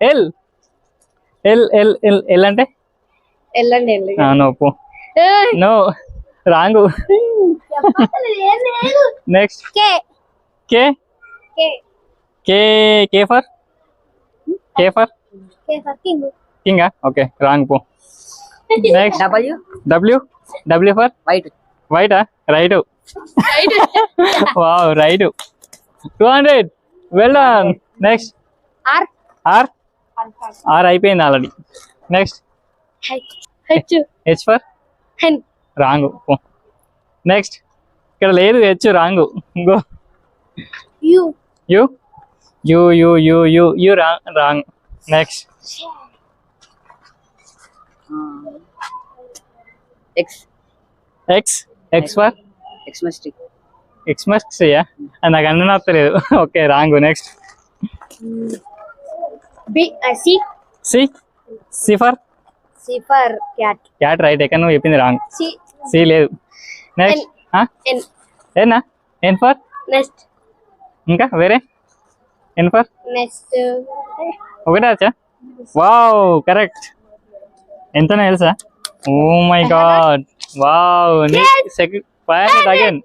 L? L L L L అంటే? వెళ్ళండి no పో. No wrong. Next K. K? K. K K for? K for? K for king. కింగా? Okay wrong పో. Next W? W W for? White. వైటా right wow right two hundred well done next R. R? R అయిపోయింది already. Next H. For wrong. Next ఇక్కడ లేదు H wrong. Go U. U? U U U U U wrong. Wrong next X X X for ఎక్స్మెస్టిక్ Xmas అయ్యా నాకు అన్న నచ్చలేదు okay wrong. Next B C C? C for C for cat. Cat right ఎక్కడ నువ్వు చెప్పింది wrong. C. C లేదు. Next N ఏనా? N for next. ఇంకా వేరే? N for next. ఒకటే వచ్చా వావ్ కరెక్ట్ ఎంత తెలుసా? ఓ my God wow second five again